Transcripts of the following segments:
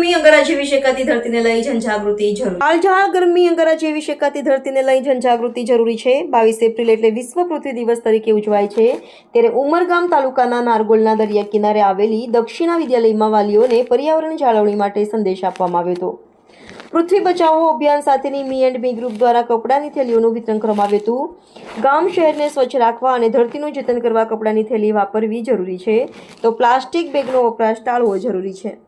ગરમી અંગારા વિશે શેકાતી ધરતીને લઈ જનજાગૃતિ જરૂરી. હાલઝાળ ગરમી અંગારા જેવી શેકાતી ધરતીને લઈ જનજાગૃતિ જરૂરી છે. બાવીસ એપ્રિલ એટલે વિશ્વ પૃથ્વી દિવસ તરીકે ઉજવાય છે. ત્યારે ઉમરગામ તાલુકાના નારગોલના દરિયા કિનારે આવેલી દક્ષિણા વિદ્યાલયમાં વાલીઓને પર્યાવરણ જાળવણી માટે સંદેશ આપવામાં આવ્યો હતો. પૃથ્વી બચાવો અભિયાન સાથેની મી એન્ડ મી ગ્રુપ દ્વારા કપડાની થેલીઓનું વિતરણ કરવામાં આવ્યું હતું. ગામ શહેરને સ્વચ્છ રાખવા અને ધરતીનું જતન કરવા કપડાની થેલી વાપરવી જરૂરી છે. તો પ્લાસ્ટિક બેગનો વપરાશ ટાળવો જરૂરી છે.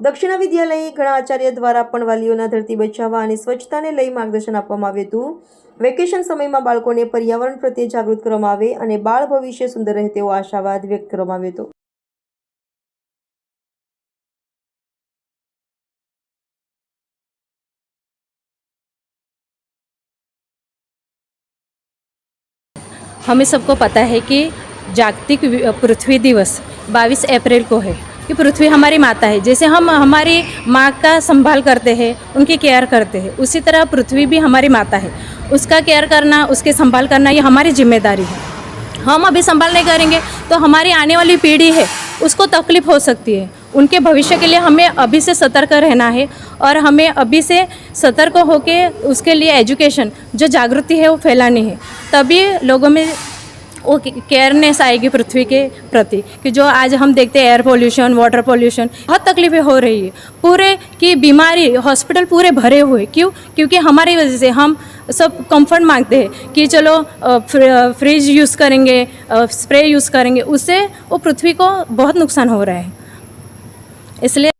દક્ષિણા વિદ્યાલયે ઘણા આચાર્ય દ્વારા પણ વાલીઓના ધરતી બચાવવા અને સ્વચ્છતાને લઈ માર્ગદર્શન આપવામાં આવ્યું હતું વેકેશન સમયમાં બાળકોને પર્યાવરણ પ્રત્યે જાગૃત કરવામાં આવે અને બાળ ભવિષ્ય સુંદર રહે તેવો આશાવાદ વ્યક્ત કરવામાં આવ્યો હતો हमें सबको पता है कि जागतिक वि- पृथ्वी दिवस 22 अप्रैल को है कि पृथ्वी हमारी माता है। जैसे हम हमारी माँ का संभाल करते हैं, उनकी केयर करते हैं, उसी तरह पृथ्वी भी हमारी माता है। उसका केयर करना, उसके संभाल करना, ये हमारी ज़िम्मेदारी है। हम अभी संभाल नहीं करेंगे तो हमारी आने वाली पीढ़ी है, उसको तकलीफ़ हो सकती है। उनके भविष्य के लिए हमें अभी से सतर्क रहना है और हमें अभी से सतर्क होकर उसके लिए एजुकेशन जो जागृति है वो फैलानी है। तभी लोगों में वो केयरनेस आएगी पृथ्वी के प्रति कि जो आज हम देखते हैं एयर पोल्यूशन वाटर पोल्यूशन बहुत तकलीफें हो रही है। पूरे की बीमारी हॉस्पिटल पूरे भरे हुए। क्यों? क्योंकि हमारी वजह से हम सब कंफर्ट मांगते हैं कि चलो फ्रिज यूज़ करेंगे स्प्रे यूज़ करेंगे, उससे वो पृथ्वी को बहुत नुकसान हो रहा है। इसलिए